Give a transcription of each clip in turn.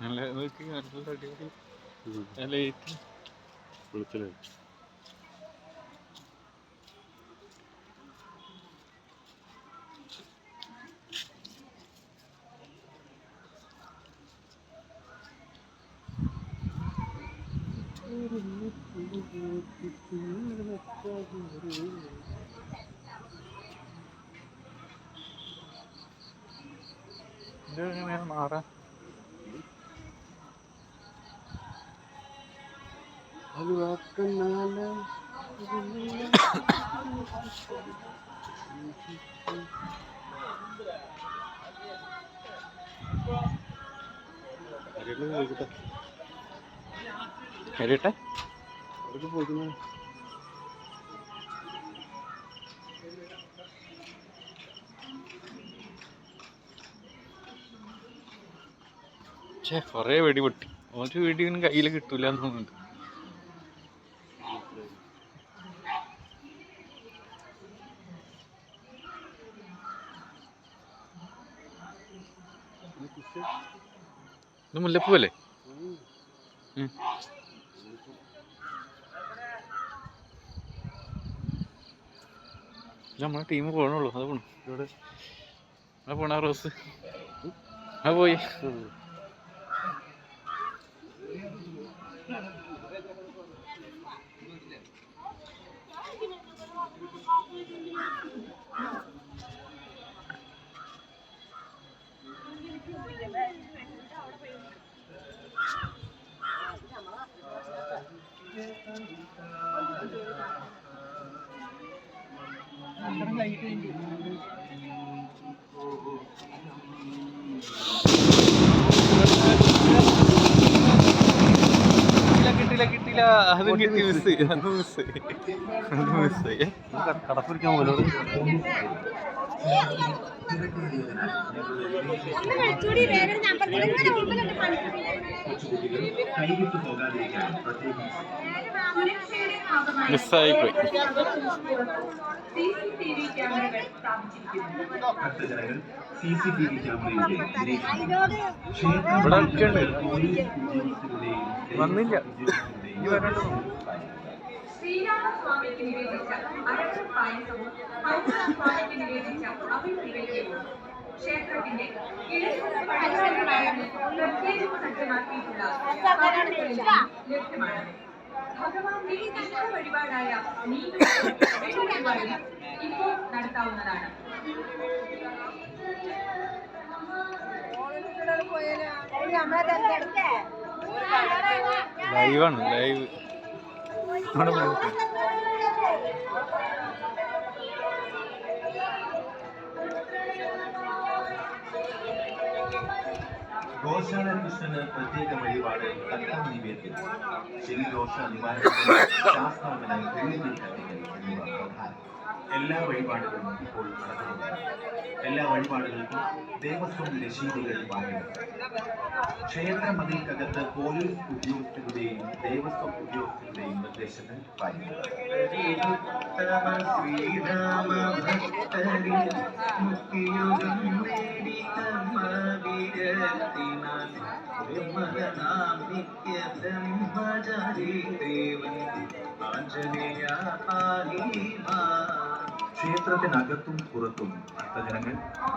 നല്ല നോക്കി നല്ല അടിപൊളി ലൈറ്റ് വെളുത്തില്ലേ ഇത് എങ്ങനെയാ മാറാൻ ആരെങ്കിലും ചോദിക്കട്ടെ കയറിട്ടെ അവർക്ക് പോയിക്കുന്ന ഛേ കൊറേ വെടി പൊട്ടി. ഒരു ഇങ്ങനെ കയ്യിൽ കിട്ടൂല എന്ന് തോന്നുന്നുണ്ട്. ഇത് നമ്മളെ ടീം പോകണുള്ളൂ അത് പോണു. ഇവിടെ. പോണ റോസ്. അത് പോയി. കിട്ടില്ല കിട്ടില്ല കിട്ടില്ല. അതും കിട്ടി മിസ് അത് മിസ് അത് മിസ് കടപ്പിടിക്കാൻ പോലും ഒന്ന് കളിച്ചൂടി വേഗം ഞാൻ പറഞ്ഞത് ഇങ്ങനെ മുമ്പിലുണ്ട് കൈവിട്ടു പോകാതിരിക്കാൻ പ്രത്യേകം മിസ്സായി പോയി ഭക്തജനങ്ങൾ സി സി ടി വി ക്യാമറയുടെ അതിനോട് ഇവിടെ വന്നില്ല. ഇനി വരണ്ട? ശ്രീരാമസ്വാമിക്ക് നിവേദിച്ച അരക്ക് പായസവും പൗർണസ്വാമിക്ക് നിവേദിച്ച അവിൽ നിവേദ്യവും ക്ഷേത്രത്തിന്റെ കിഴക്കുള്ള പരിസരങ്ങളിൽ പ്രത്യേകം സജ്ജമാക്കിയിട്ടുള്ള ലഭ്യമാണ്. ഭഗവാന്റെ ഇഷ്ട വഴിപാടായ നീലും വെള്ളിവഴിപാടും ഇപ്പോൾ നടത്താവുന്നതാണ്. ലൈവാണ് ലൈവ്. ഗോശാല കൃഷ്ണന് പ്രത്യേക വഴിപാട് തട്ടം നിവേദ്യം ശനിദോഷ നിവാരണത്തിന് ശാസ്താവിനായി വെള്ളിത്തിരി കത്തിക്കൽ എന്നിവ പ്രധാനം എല്ലാ വഴിപാടുകളും ഇപ്പോൾ നടക്കുന്നുണ്ട്. എല്ലാ വഴിപാടുകൾക്കും ദേവസ്വം രശീതികൾ വാങ്ങുന്നു ക്ഷേത്ര മതിൽക്കകത്ത് പോലീസ് ഉദ്യോഗസ്ഥരുടെയും ദേവസ്വം ഉദ്യോഗസ്ഥരുടെയും നിർദ്ദേശങ്ങൾ പാലിക്കുന്നു ആഞ്ജനേയ മുക്തിയുഗം ക്ഷേത്രത്തിനകത്തും പുറത്തും ഭക്തജനങ്ങൾ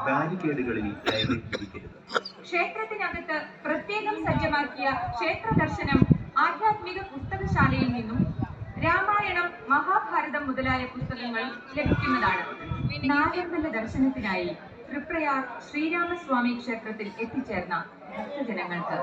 ബാരിക്കേഡുകളിൽ കയറിയിരിക്കരുത് ക്ഷേത്രത്തിനകത്ത് പ്രത്യേകം സജ്ജമാക്കിയ ക്ഷേത്ര ദർശനം ആധ്യാത്മിക പുസ്തകശാലയിൽ നിന്നും രാമായണം മഹാഭാരതം മുതലായ പുസ്തകങ്ങൾ ലഭിക്കുന്നതാണ്. നാഗമ്പല ദർശനത്തിനായി തൃപ്രയാർ ശ്രീരാമസ്വാമി ക്ഷേത്രത്തിൽ എത്തിച്ചേർന്ന ഭക്തജനങ്ങൾക്ക്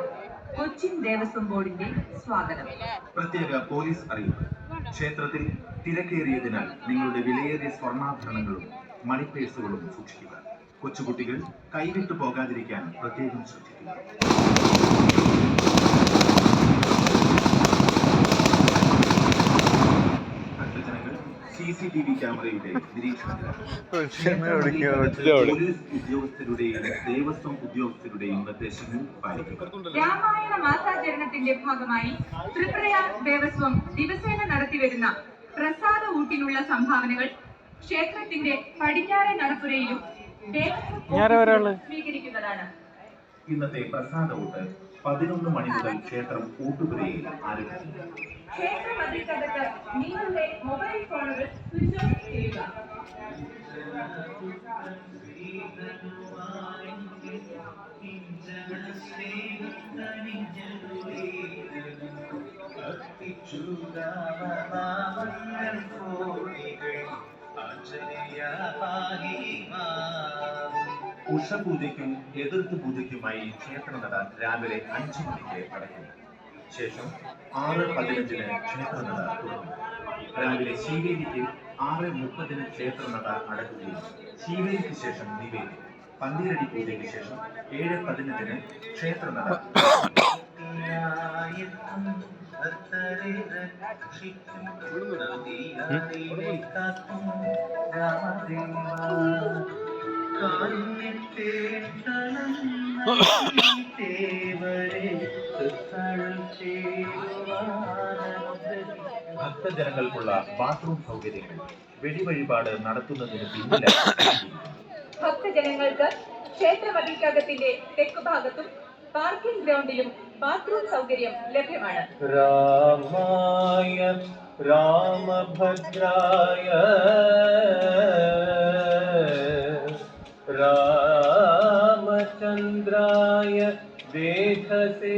കൊച്ചിൻ ദേവസ്വം ബോർഡിന്റെ സ്വാഗതം. പ്രത്യേക പോലീസ് അറിയിപ്പ്. ക്ഷേത്രത്തിൽ തിരക്കേറിയതിനാൽ നിങ്ങളുടെ വിലയേറിയ സ്വർണാഭരണങ്ങളും മണിപ്പേഴ്സുകളും സൂക്ഷിക്കുക. കൊച്ചുകുട്ടികൾ കൈവിട്ടു പോകാതിരിക്കാൻ പ്രത്യേകം ശ്രദ്ധിക്കുക ഭക്തജനങ്ങൾ C C T V camera ക്യാമറയുടെ നിരീക്ഷണത്തിലാണ് ഒറ്റ പോലീസ് ഉദ്യോഗസ്ഥരുടെയും ദേവസ്വം ഉദ്യോഗസ്ഥരുടെയും നിർദ്ദേശങ്ങൾ പാലിക്കുക രാമായണ മാസാചരണത്തിന്റെ ഭാഗമായി ത്രിപുരയാർ ദേവസ്വം ദിവസേന നടത്തിവരുന്ന പ്രസാദ ഊട്ടിനുള്ള സംഭാവനകൾ ക്ഷേത്രത്തിന്റെ പടിഞ്ഞാറെ നടപ്പുരയിലും സ്വീകരിക്കുന്നതാണ്. ഇന്നത്തെ പ്രസാദ ഊട്ട് പതിനൊന്ന് മണി മുതൽ ക്ഷേത്രം ഊട്ടുപുരയിൽ ആരംഭിക്കും. ക്ഷേത്ര മതിൽക്കകത്ത് നിങ്ങളുടെ മൊബൈൽ ഫോണുകൾ സ്വിച്ച് ഓഫ് ചെയ്യുക. ഉഷപൂജയ്ക്കും എതിർത്ത് പൂജയ്ക്കുമായി ക്ഷേത്രനട രാവിലെ അഞ്ചു മണിക്ക് അടയ്ക്കുന്നു ശേഷം ആറ് പതിനഞ്ചിന് ക്ഷേത്രനട തുറന്നു. രാവിലെ ശീവേലിക്ക് ആറ് മുപ്പതിന് ക്ഷേത്രനട അടക്കുകയും ശീവേലിക്ക് ശേഷം നിവേദി പന്തിരടി പൂജയ്ക്ക് ശേഷം ഏഴ് പതിനഞ്ചിന് ക്ഷേത്രനട ഭക്തജനങ്ങൾക്കുള്ള ബാത്റൂം സൗകര്യങ്ങൾ വെടിവഴിപാട് നടത്തുന്നതിന് പിന്നിലാണ് ഭക്തജനങ്ങൾക്ക് ക്ഷേത്ര മതിൽക്കകത്തിന്റെ തെക്ക് ഭാഗത്തും പാർക്കിംഗ് ഗ്രൗണ്ടിലും ബാത്റൂം സൗകര്യം ലഭ്യമാണ്. രാമായ രാമഭദ്രായ രാമചന്ദ്രായ चन्द्राय देखसे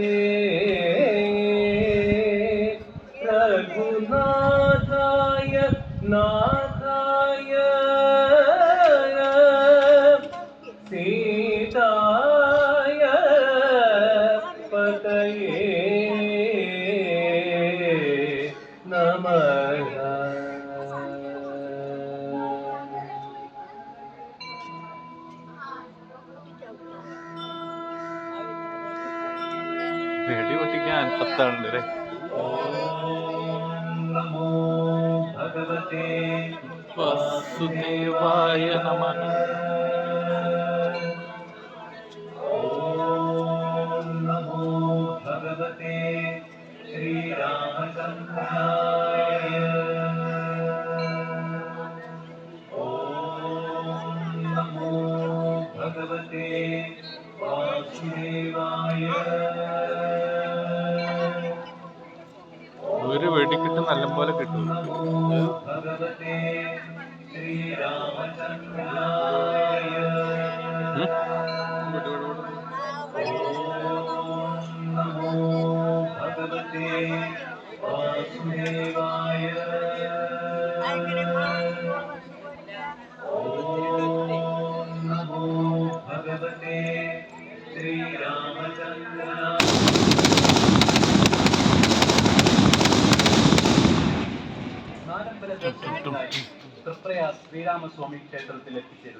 വെടി പൊട്ടിക്കാൻ പത്താളുണ്ട് അല്ലേ ഓം നമോ ഭഗവതേ വാസുദേവായ നമ ഓം നമോ ഭഗവതേ ശ്രീരാമചന്ദ്രായ भगवते श्रीरामचन्द्राय नमो भगवते वासुदेवाय ശ്രീരാമസ്വാമി ക്ഷേത്രത്തിൽ എത്തിച്ചേരുന്നു